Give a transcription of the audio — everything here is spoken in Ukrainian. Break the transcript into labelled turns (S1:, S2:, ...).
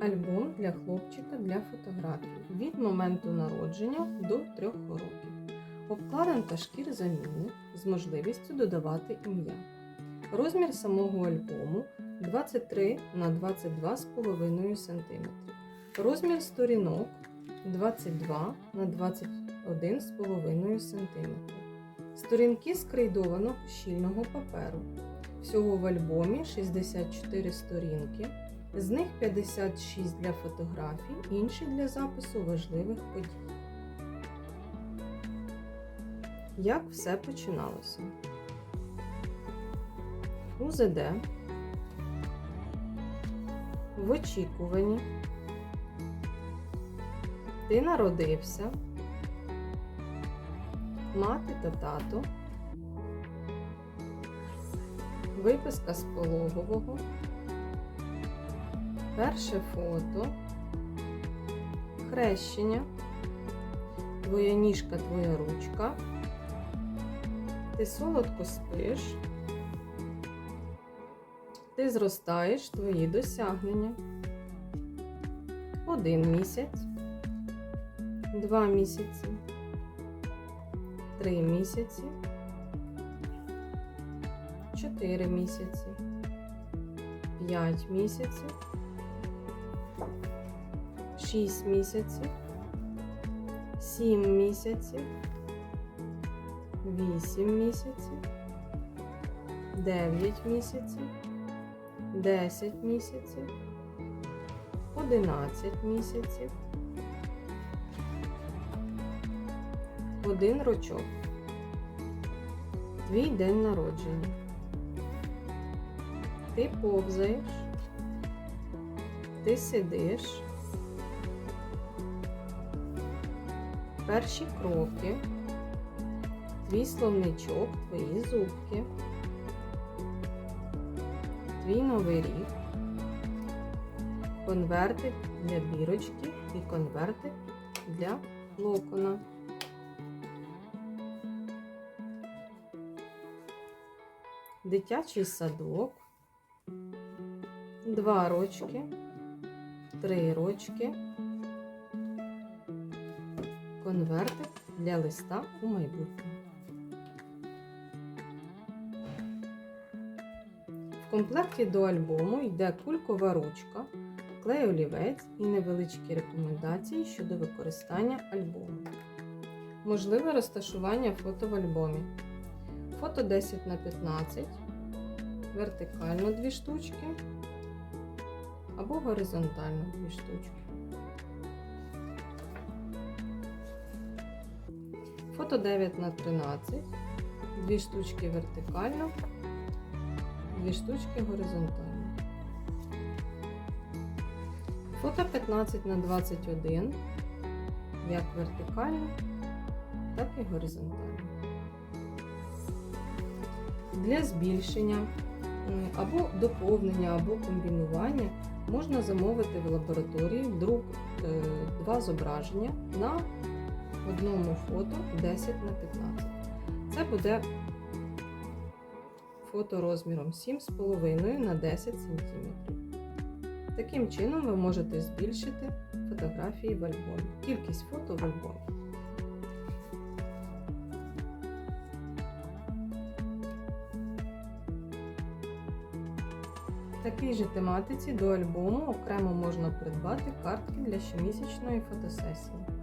S1: Альбом для хлопчика для фотографій від моменту народження до 3 років. Обкладинка шкір замінник з можливістю додавати ім'я. Розмір самого альбому 23 на 22,5 см. Розмір сторінок 22 на 21,5 см. Сторінки з крейдованого щільного паперу. Всього в альбомі 64 сторінки. З них 56 для фотографій, інші для запису важливих подій. Як все починалося? УЗД в очікуванні. Ти народився. Мати та тато. Виписка з пологового. Перше фото. Хрещення. Твоя ніжка, твоя ручка. Ти солодко спиш. Ти зростаєш твої досягнення. Один місяць, два місяці, три місяці, чотири місяці, п'ять місяців, шість місяців, сім місяців, вісім місяців, дев'ять місяців. 10 місяців, 11 місяців, один рочок, твій день народження. Ти повзаєш, ти сидиш, перші кроки, твій словничок, твої зубки. Твій новий рік, конвертик для бірочки і конвертик для локона. Дитячий садок, два рочки, три рочки, конвертик для листа у майбутнє. В комплекті до альбому йде кулькова ручка, клей олівець і невеличкі рекомендації щодо використання альбому. Можливе розташування фото в альбомі. Фото 10 на 15, вертикально 2 штучки або горизонтально 2 штучки. Фото 9 на 13, 2 штучки вертикально дві штучки горизонтально. Фото 15 на 21 як вертикально, так і горизонтально. Для збільшення або доповнення, або комбінування можна замовити в лабораторії друк е, два зображення на одному фото 10 на 15. Це буде фото розміром 7,5 на 10 см. Таким чином ви можете збільшити фотографії в альбомі, кількість фото в альбомі. Такій же тематиці до альбому окремо можна придбати картки для щомісячної фотосесії.